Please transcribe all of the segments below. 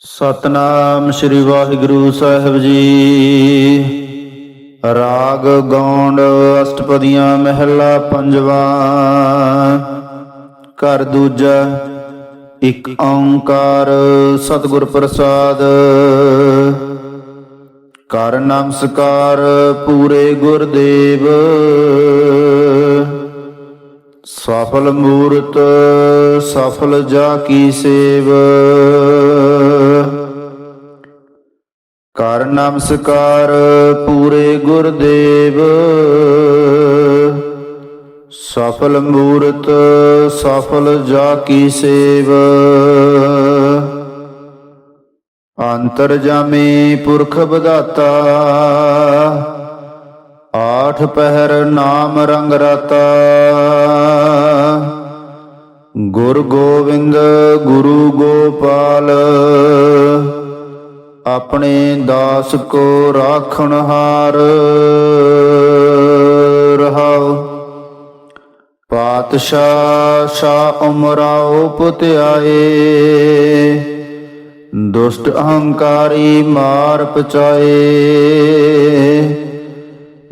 ਸਤਨਾਮ ਸ੍ਰੀ ਵਾਹਿਗੁਰੂ ਸਾਹਿਬ ਜੀ। ਰਾਗ ਗੌਂਡ ਅਸ਼ਟਪਦੀਆਂ ਮਹਿਲਾ ਪੰਜਵਾ। ਘਰ ਦੂਜਾ, ਇੱਕ ਓੰਕਾਰ ਸਤਿਗੁਰ ਪ੍ਰਸਾਦ। ਕਰ ਨਮਸਕਾਰ ਪੂਰੇ ਗੁਰਦੇਵ। ਸਫਲ ਮੂਰਤ, ਸਫਲ ਜਾ ਕੀ ਸੇਵ। ਕਰ ਨਮਸਕਾਰ ਪੂਰੇ ਗੁਰਦੇਵ। ਸਫਲ ਮੂਰਤ, ਸਫਲ ਜਾ ਕੀ ਸੇਵ। ਅੰਤਰ ਜਾਮੇ ਪੁਰਖ ਬਦਾਤਾ। ਆਠ ਪਹਿਰ ਨਾਮ ਰੰਗ ਰਤਾ। ਗੁਰ ਗੋਬਿੰਦ ਗੁਰੂ ਗੋਪਾਲ। ਆਪਣੇ ਦਾਸ ਕੋ ਰਾਖਣ ਹਾਰ। ਰਹਾਉ ਪਾਤਸ਼ਾਹ ਸ਼ਾ ਉਮਰਾਓ ਪੁਤਿਆਏ ਦੁਸ਼ਟ ਅਹੰਕਾਰੀ ਮਾਰ ਪਚਾਏ।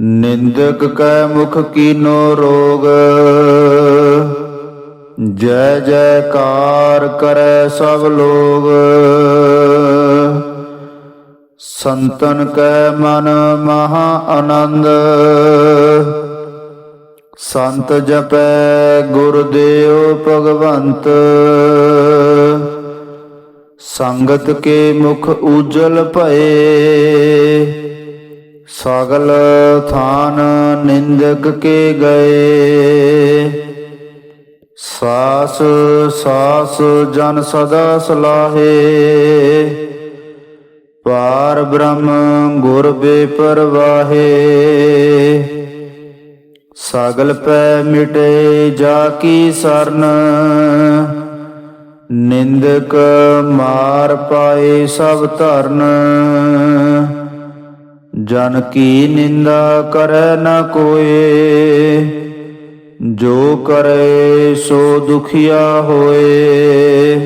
ਨਿੰਦਕ ਕੈ ਮੁਖ ਕੀਨੋ ਰੋਗ। ਜੈ ਜੈਕਾਰ ਕਰੈ ਸਭ ਲੋਗ। ਸੰਤਨ ਕੈ ਮਨ ਮਹਾ ਆਨੰਦ। ਸੰਤ ਜਪੈ ਗੁਰਦੇਵ ਭਗਵੰਤ। ਸੰਗਤ ਕੇ ਮੁਖ ਉਜਲ ਭਏ। ਸਗਲ ਥਾਨ ਨਿੰਦਕ ਕੇ ਗਏ। ਸਾਸ ਸਾਸ ਜਨ ਸਦਾ ਸਲਾਹੇ। ਪਾਰ ਬ੍ਰਹਮ ਗੁਰ ਬੇਪਰਵਾਹੇ। ਸਗਲ ਪੈ ਮਿਟੇ ਜਾ ਕੀ ਸਰਨ। ਨਿੰਦਕ ਮਾਰ ਪਾਏ ਸਭ ਧਰਨ। ਜਨ ਕੀ ਨਿੰਦਾ ਕਰੈ ਨ ਕੋਏ। ਜੋ ਕਰੇ ਸੋ ਦੁਖੀਆ ਹੋਏ।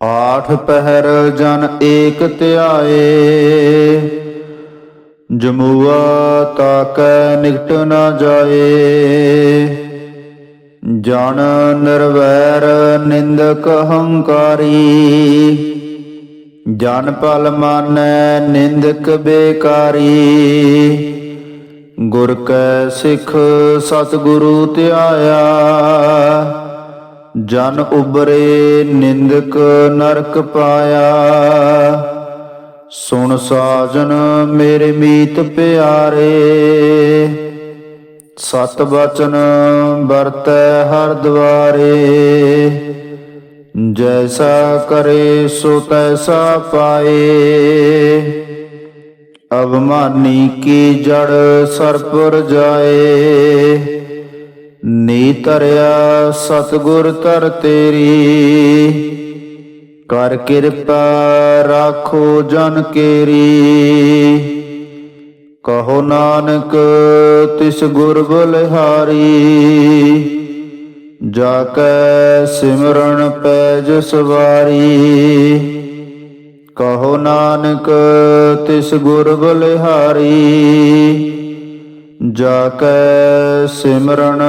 ਆਠ ਪਹਿਰ ਜਨ ਏਕ ਧਿਆਏ, ਜਮੂਆ ਤਾਕੈ ਨਿਕਟ ਨਾ ਜਾਏ। ਜਨ ਨਿਰਵੈਰ ਨਿੰਦਕ ਹੰਕਾਰੀ, ਜਨ ਪਲ ਮਾਨੈ ਨਿੰਦਕ ਬੇਕਾਰੀ। ਗੁਰ ਕੈ ਸਿੱਖ ਸਤਿਗੁਰੂ ਧਿਆਇਆ ਜਨ ਉਬਰੇ ਨਿੰਦਕ ਨਰਕ ਪਾਇਆ। ਸੁਣ ਸਾਜਨ ਮੇਰੇ ਮੀਤ ਪਿਆਰੇ। ਸਤ ਬਚਨ ਵਰਤੈ ਹਰ ਦਵਾਰੇ। ਜੈਸਾ ਕਰੇ ਸੋ ਤੈਸਾ ਪਾਏ। ਅਵਮਾਨੀ ਕੀ ਜੜ ਸਰਪੁਰ ਜਾਏ। ਨੀ ਤਰਿਆ ਸਤਗੁਰ ਤਰ ਤੇਰੀ। ਕਰ ਕਿਰਪਾ ਰਾਖੋ ਜਨ ਕੇਰੀ। ਕਹੋ ਨਾਨਕ ਤਿਸ ਗੁਰ ਬਲਿਹਾਰੀ। ਜਾ ਕੈ ਸਿਮਰਨ ਪੈਜ ਸਵਾਰੀ। ਕਹੋ ਨਾਨਕ ਤਿਸ ਗੁਰ ਬਲਿਹਾਰੀ। ਜਾ ਕੈ ਸਿਮਰਨ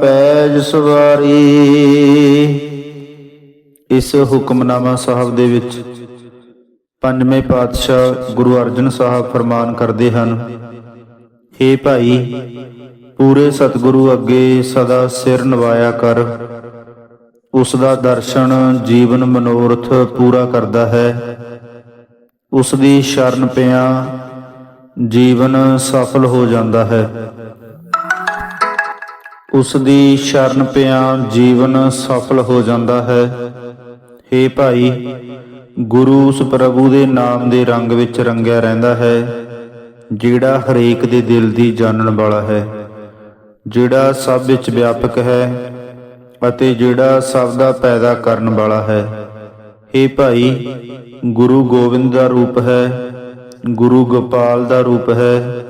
ਪੈਜ ਸਵਾਰੀ। ਇਸ ਹੁਕਮਨਾਮਾ ਸਾਹਿਬ ਦੇ ਵਿੱਚ ਪੰਜਵੇਂ ਪਾਤਸ਼ਾਹ ਗੁਰੂ ਅਰਜਨ ਸਾਹਿਬ ਫਰਮਾਨ ਕਰਦੇ ਹਨ ਏ ਭਾਈ, ਪੂਰੇ ਸਤਿਗੁਰੂ ਅੱਗੇ ਸਦਾ ਸਿਰ ਨਵਾਇਆ ਕਰ। ਉਸ ਦਾ ਦਰਸ਼ਨ ਜੀਵਨ ਮਨੋਰਥ ਪੂਰਾ ਕਰਦਾ ਹੈ। ਉਸ ਦੀ ਸ਼ਰਨ ਪਿਆ ਜੀਵਨ ਸਫਲ ਹੋ ਜਾਂਦਾ ਹੈ। ਉਸ ਦੀ ਸ਼ਰਨ ਪਿਆ ਜੀਵਨ ਸਫਲ ਹੋ ਜਾਂਦਾ ਹੈ। हे ਭਾਈ, ਗੁਰੂ ਉਸ ਪ੍ਰਭੂ ਦੇ ਨਾਮ ਦੇ ਰੰਗ ਵਿੱਚ ਰੰਗਿਆ ਰਹਿੰਦਾ ਹੈ, ਜਿਹੜਾ ਹਰੇਕ ਦੇ ਦਿਲ ਦੀ ਜਾਣਨ ਵਾਲਾ ਹੈ, ਜਿਹੜਾ ਸਭ ਵਿੱਚ ਵਿਆਪਕ ਹੈ ਅਤੇ ਜਿਹੜਾ ਸਭ ਦਾ ਪੈਦਾ ਕਰਨ ਵਾਲਾ ਹੈ। हे ਭਾਈ, ਗੁਰੂ ਗੋਬਿੰਦ ਦਾ ਰੂਪ ਹੈ ਗੁਰੂ ਗੋਪਾਲ ਦਾ ਰੂਪ ਹੈ,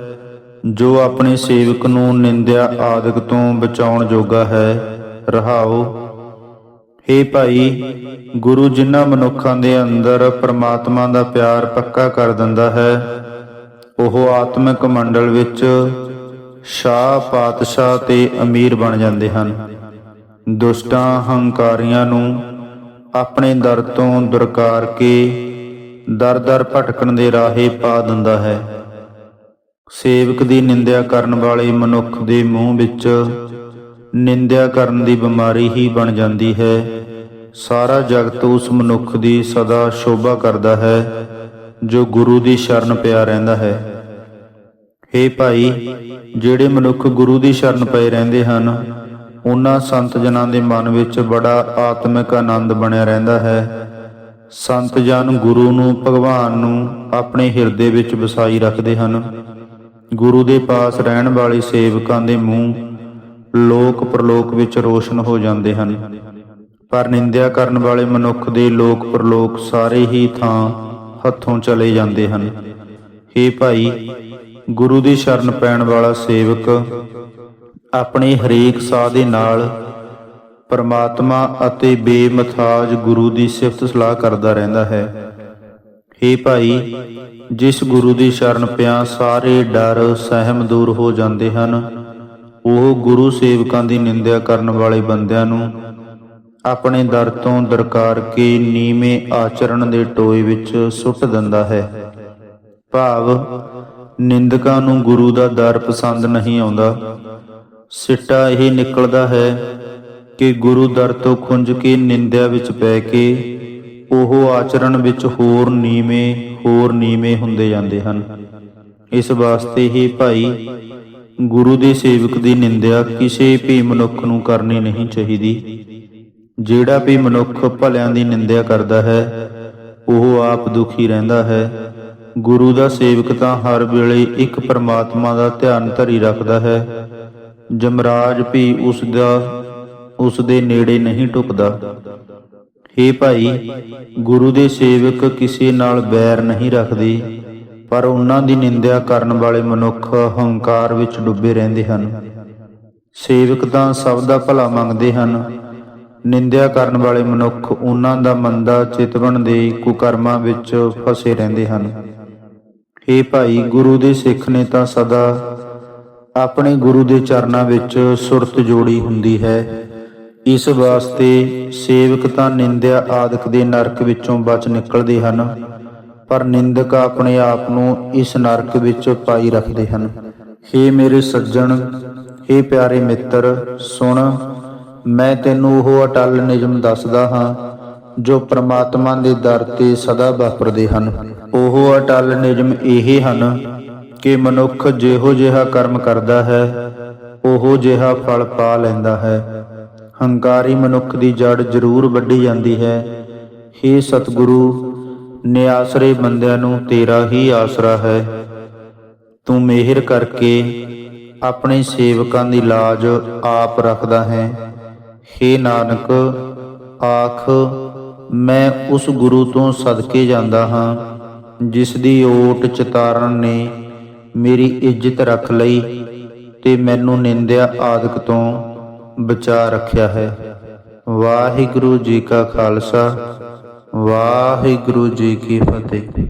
ਜੋ ਆਪਣੇ ਸੇਵਕ ਨੂੰ ਨਿੰਦਿਆ ਆਦਿਕ ਤੋਂ ਬਚਾਉਣ ਜੋਗਾ ਹੈ। ਰਹਾਓ। ਹੇ ਭਾਈ, ਗੁਰੂ ਜਿਨ੍ਹਾਂ ਮਨੁੱਖਾਂ ਦੇ ਅੰਦਰ ਪ੍ਰਮਾਤਮਾ ਦਾ ਪਿਆਰ ਪੱਕਾ ਕਰ ਦਿੰਦਾ ਹੈ, ਉਹ ਆਤਮਿਕ ਮੰਡਲ ਵਿੱਚ ਸ਼ਾਹ, ਪਾਤਸ਼ਾਹ ਤੇ ਅਮੀਰ ਬਣ ਜਾਂਦੇ ਹਨ। ਦੁਸ਼ਟਾਂ, ਹੰਕਾਰੀਆਂ ਨੂੰ ਆਪਣੇ ਦਰ ਤੋਂ ਦੁਰਕਾਰ ਕੇ ਦਰ ਦਰ ਭਟਕਣ ਦੇ ਰਾਹੇ ਪਾ ਦਿੰਦਾ ਹੈ। ਸੇਵਕ ਦੀ ਨਿੰਦਿਆ ਕਰਨ ਵਾਲੇ ਮਨੁੱਖ ਦੇ ਮੂੰਹ ਵਿੱਚ ਨਿੰਦਿਆ ਕਰਨ ਦੀ ਬਿਮਾਰੀ ਹੀ ਬਣ ਜਾਂਦੀ ਹੈ। ਸਾਰਾ ਜਗਤ ਉਸ ਮਨੁੱਖ ਦੀ ਸਦਾ ਸ਼ੋਭਾ ਕਰਦਾ ਹੈ, ਜੋ ਗੁਰੂ ਦੀ ਸ਼ਰਨ ਪਿਆ ਰਹਿੰਦਾ ਹੈ। ਹੇ ਭਾਈ, ਜਿਹੜੇ ਮਨੁੱਖ ਗੁਰੂ ਦੀ ਸ਼ਰਨ ਪਏ ਰਹਿੰਦੇ ਹਨ, ਉਹਨਾਂ ਸੰਤ ਜਨਾਂ ਦੇ ਮਨ ਵਿੱਚ ਬੜਾ ਆਤਮਿਕ ਆਨੰਦ ਬਣਿਆ ਰਹਿੰਦਾ ਹੈ। ਸੰਤ ਜਨ ਗੁਰੂ ਨੂੰ ਭਗਵਾਨ ਨੂੰ ਆਪਣੇ ਹਿਰਦੇ ਵਿੱਚ ਵਸਾਈ ਰੱਖਦੇ ਹਨ। ਗੁਰੂ ਦੇ ਪਾਸ ਰਹਿਣ ਵਾਲੇ ਸੇਵਕਾਂ ਦੇ ਮੂੰਹ ਲੋਕ ਪ੍ਰਲੋਕ ਵਿੱਚ ਰੋਸ਼ਨ ਹੋ ਜਾਂਦੇ ਹਨ। ਪਰ ਨਿੰਦਿਆ ਕਰਨ ਵਾਲੇ ਮਨੁੱਖ ਦੇ ਲੋਕ ਪ੍ਰਲੋਕ ਸਾਰੇ ਹੀ ਥਾਂ ਹੱਥੋਂ ਚਲੇ ਜਾਂਦੇ ਹਨ। ਹੇ ਭਾਈ, ਗੁਰੂ ਦੀ ਸ਼ਰਨ ਪੈਣ ਵਾਲਾ ਸੇਵਕ ਆਪਣੇ ਹਰੇਕ ਸਾਹ ਦੇ ਨਾਲ ਪਰਮਾਤਮਾ ਅਤੇ ਬੇਮਥਾਜ ਗੁਰੂ ਦੀ ਸਿਫਤ ਸਲਾਹ ਕਰਦਾ ਰਹਿੰਦਾ ਹੈ। ਹੇ ਭਾਈ, ਜਿਸ ਗੁਰੂ ਦੀ ਸ਼ਰਨ ਪਿਆ ਸਾਰੇ ਡਰ, ਸਹਿਮ ਦੂਰ ਹੋ ਜਾਂਦੇ ਹਨ, ਉਹ ਗੁਰੂ ਸੇਵਕਾਂ ਦੀ ਨਿੰਦਿਆ ਕਰਨ ਵਾਲੇ ਬੰਦਿਆਂ ਨੂੰ ਆਪਣੇ ਦਰ ਤੋਂ ਦਰਕਾਰ ਕੇ ਨੀਵੇਂ ਆਚਰਣ ਦੇ ਟੋਏ ਵਿੱਚ ਸੁੱਟ ਦਿੰਦਾ ਹੈ। ਭਾਵ, ਨਿੰਦਕਾਂ ਨੂੰ ਗੁਰੂ ਦਾ ਦਰ ਪਸੰਦ ਨਹੀਂ ਆਉਂਦਾ। ਸਿੱਟਾ ਇਹ ਨਿਕਲਦਾ ਹੈ ਕਿ ਗੁਰੂ ਦਰ ਤੋਂ ਖੁੰਝ ਕੇ ਨਿੰਦਿਆ ਵਿੱਚ ਪੈ ਕੇ ਉਹ ਆਚਰਣ ਵਿੱਚ ਹੋਰ ਨੀਵੇਂ ਹੋਰ ਨੀਵੇਂ ਹੁੰਦੇ ਜਾਂਦੇ ਹਨ। ਇਸ ਵਾਸਤੇ ਹੀ ਭਾਈ ਗੁਰੂ ਦੇ ਸੇਵਕ ਦੀ ਨਿੰਦਿਆ ਕਿਸੇ ਵੀ ਮਨੁੱਖ ਨੂੰ ਕਰਨੀ ਨਹੀਂ ਚਾਹੀਦੀ। ਜਿਹੜਾ ਵੀ ਮਨੁੱਖ ਭਲਿਆਂ ਦੀ ਨਿੰਦਿਆ ਕਰਦਾ ਹੈ, ਉਹ ਆਪ ਦੁਖੀ ਰਹਿੰਦਾ ਹੈ। ਗੁਰੂ ਦਾ ਸੇਵਕ ਤਾਂ ਹਰ ਵੇਲੇ ਇੱਕ ਪਰਮਾਤਮਾ ਦਾ ਧਿਆਨ ਧਰੀ ਰੱਖਦਾ ਹੈ। ਜਮਰਾਜ ਵੀ ਉਸ ਦਾ ਉਸ ਦੇ ਨੇੜੇ ਨਹੀਂ ਟੁਕਦਾ। ਹੇ ਭਾਈ, ਗੁਰੂ ਦੇ ਸੇਵਕ ਕਿਸੇ ਨਾਲ ਬੈਰ ਨਹੀਂ ਰੱਖਦੇ, ਪਰ ਉਹਨਾਂ ਦੀ ਨਿੰਦਿਆ ਕਰਨ ਵਾਲੇ ਮਨੁੱਖ ਹੰਕਾਰ ਵਿੱਚ ਡੁੱਬੇ ਰਹਿੰਦੇ ਹਨ। ਸੇਵਕ ਤਾਂ ਸਭ ਦਾ ਭਲਾ ਮੰਗਦੇ ਹਨ। ਨਿੰਦਿਆ ਕਰਨ ਵਾਲੇ ਮਨੁੱਖ ਉਹਨਾਂ ਦਾ ਮੰਦਾ ਚਿਤਵਣ ਦੇ ਕੁਕਰਮਾਂ ਵਿੱਚ ਫਸੇ ਰਹਿੰਦੇ ਹਨ। ਹੇ ਭਾਈ, ਗੁਰੂ ਦੇ ਸਿੱਖ ਨੇ ਤਾਂ ਸਦਾ ਆਪਣੇ ਗੁਰੂ ਦੇ ਚਰਨਾਂ ਵਿੱਚ ਸੁਰਤ ਜੋੜੀ ਹੁੰਦੀ ਹੈ। ਇਸ ਵਾਸਤੇ ਸੇਵਕ ਤਾਂ ਨਿੰਦਿਆ ਆਦਿਕ ਦੇ ਨਰਕ ਵਿੱਚੋਂ ਬਚ ਨਿਕਲਦੇ ਹਨ, ਪਰ ਨਿੰਦਕ ਆਪਣੇ ਆਪ ਨੂੰ ਇਸ ਨਰਕ ਵਿੱਚ ਪਾਈ ਰੱਖਦੇ ਹਨ। ਹੇ ਮੇਰੇ ਸੱਜਣ, ਹੇ ਪਿਆਰੇ ਮਿੱਤਰ, ਸੁਣ, ਮੈਂ ਤੈਨੂੰ ਉਹ ਅਟਲ ਨਿਯਮ ਦੱਸਦਾ ਹਾਂ, ਜੋ ਪ੍ਰਮਾਤਮਾ ਦੇ ਦਰ ਤੇ ਸਦਾ ਵਾਪਰਦੇ ਹਨ। ਉਹ ਅਟਲ ਨਿਯਮ ਇਹ ਹਨ ਕਿ ਮਨੁੱਖ ਜਿਹੋ ਜਿਹਾ ਕਰਮ ਕਰਦਾ ਹੈ, ਉਹੋ ਜਿਹਾ ਫਲ ਪਾ ਲੈਂਦਾ ਹੈ। ਹੰਕਾਰੀ ਮਨੁੱਖ ਦੀ ਜੜ ਜ਼ਰੂਰ ਵੱਢੀ ਜਾਂਦੀ ਹੈ। हे ਸਤਿਗੁਰੂ, ਨਿਆਸਰੇ ਬੰਦਿਆਂ ਨੂੰ ਤੇਰਾ ਹੀ ਆਸਰਾ ਹੈ। ਤੂੰ ਮਿਹਰ ਕਰਕੇ ਆਪਣੇ ਸੇਵਕਾਂ ਦੀ ਲਾਜ ਆਪ ਰੱਖਦਾ ਹੈ। हे ਨਾਨਕ, ਆਖ, ਮੈਂ ਉਸ ਗੁਰੂ ਤੋਂ ਸਦਕੇ ਜਾਂਦਾ ਹਾਂ, ਜਿਸ ਦੀ ਓਟ ਚਤਾਰਨ ਨੇ ਮੇਰੀ ਇੱਜ਼ਤ ਰੱਖ ਲਈ ਤੇ ਮੈਨੂੰ ਨਿੰਦਿਆ ਆਦਿਕ ਤੋਂ। ਬਚਾ ਰੱਖਿਆ ਹੈ। ਵਾਹਿਗੁਰੂ ਜੀ ਕਾ ਖਾਲਸਾ। ਵਾਹਿਗੁਰੂ ਜੀ ਕੀ ਫਤਿਹ।